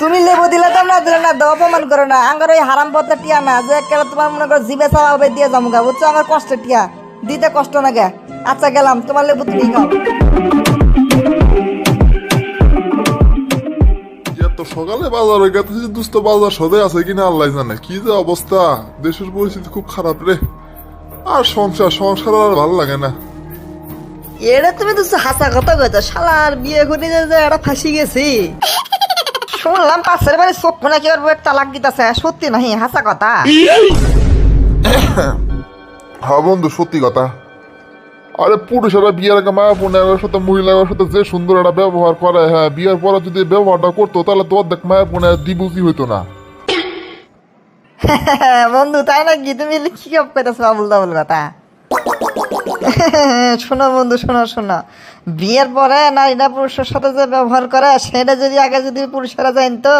তুমি লেবু দিলে তো না দিলে না দাও অপমান করো না। আঙ্গার ওই হারাম পথে টিয়া না যে কেন তোমার মনে করো জিবে চালাবে দিয়ে যাব গা। বুঝছ? আমার কষ্ট টিয়া। দিতে কষ্ট না গে। আচ্ছা গেলাম। তোমার লেবু তুমি খাও। সকালে বাজার হয়ে গেছে দুস্থ বাজার সদে আছে কিনা আল্লাহ জানে। কি যে অবস্থা? দেশের পরিস্থিতি খুব খারাপ রে। আর সংসার সংসার আর ভালো লাগে না। এটা তুমি তো হাসা কথা কইতো শালার বিয়ে করে যে যে এটা ফাঁসি গেছি। শুনলাম পাশের বাড়ি চক্ষু নাকি ওর বউয়ের তালাক দিতেছে? সত্যি নাহি? হাসা কথা? হ্যাঁ বন্ধু সত্যি কথা। আরে পুরুষেরা বিয়ের আগে মায়া বোনের সাথে মহিলার সাথে যে সুন্দর একটা ব্যবহার করে হ্যাঁ বিয়ের পরে যদি ব্যবহারটা করতো তাহলে তো অর্ধেক মায়া বোনের দিবুজি হইতো না। বন্ধু তাই নাকি? তুমি কি সব কইতেছো আবুল তাবুল কথা। শোনো বন্ধু শোনো শোনো। বিয়ের পরে নারীরা পুরুষের সাথে যে ব্যবহার করে সেটা যদি আগে যদি পুরুষেরা জানতো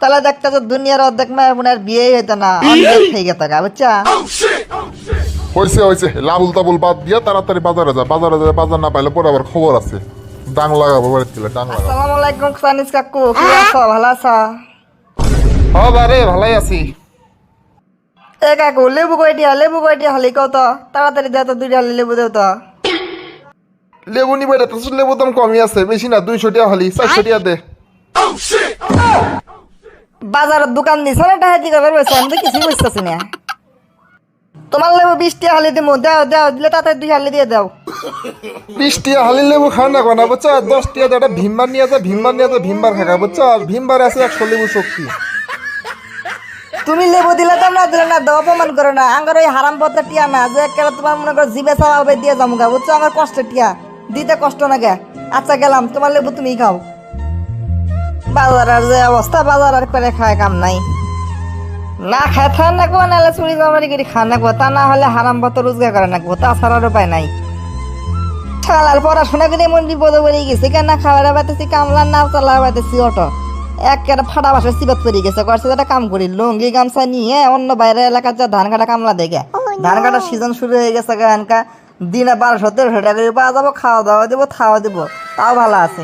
তাহলে দেখতে যে দুনিয়ার অর্ধেক মায়ের বোনের বিয়েই হইতো না অনেক হয়ে গেত গা বুঝছা? হয়েছে হয়েছে লাবুল তাবুল বাদ দিয়া তাড়াতাড়ি বাজারে যা। বাজারে যা বাজার না পাইলে পরে আবার খবর আছে। ডাং লাগাবো বাড়িতে গেলে ডাং লাগাবো। আসসালামু আলাইকুম সানিস কাকু। কি আছো ভালো আছো? হ্যাঁ বারে ভালাই আছি। এ কাকু লেবু কয়টিয়া লেবু কয়টিয়া হলি কত তাড়াতাড়ি দাও তো দুইটা হলি লেবু দেও তো। লেবু নিবে এটা তো লেবু দাম কমই আছে। বেশি না দুইশো টাকা হলি চারশো টাকা দে। বাজারের দোকান দিছ না টাকা করবে বলছে আমি তো কিছুই বুঝতেছি না। তোমার লেবু বিশ টাকা হালি দিমু দাও দাও দিলে তাতে দুই হালি দিয়ে দাও। বিশ টাকা হালি লেবু খাওয়া না কোনা বুঝছ? দশ টাকা দিয়ে একটা ভীমবার নিয়ে যা ভীমবার নিয়ে যা ভীমবার খাকা বুঝছ? আর ভীমবার আছে একশো লেবু শক্তি। তুমি লেবু দিলে তো না দিলে না দাও অপমান করো না। আঙ্গার ওই হারাম পথে টিয়া না, যে কেন তোমার মনে করো জিবে চালাবে দিয়ে যাব গা। বুঝছ? আমার কষ্ট টিয়া। দিতে কষ্ট না গে। আচ্ছা গেলাম। তোমার লেবু তুমি খাও। বাজারের যে অবস্থা, বাজার আর করে খায় কাম নাই। না খায় থান না কো নাহলে চুরি চামারি করে খান না কো তা না হলে হারাম পথ রোজগার করে না কো তাছাড়া আর উপায় নাই। শালার পড়াশোনা করে মন বিপদ পড়ে গেছে। কেন খাবার পাইতেছি কামলা না চালা পাইতেছি অটো। একেবারে ফাটা বাসা সিবাত পড়ে গেছে করছে একটা কাম করি? লুঙ্গি গামছা নিয়ে অন্য বাইরের এলাকার যা ধান কাটা কামলা দেখে। ধান কাটার সিজন শুরু হয়ে গেছে গানকা দিনে বারোশো তেরোশো টাকা পাওয়া যাব খাওয়া দাওয়া দেবো খাওয়া দেবো। তাও ভালো আছে।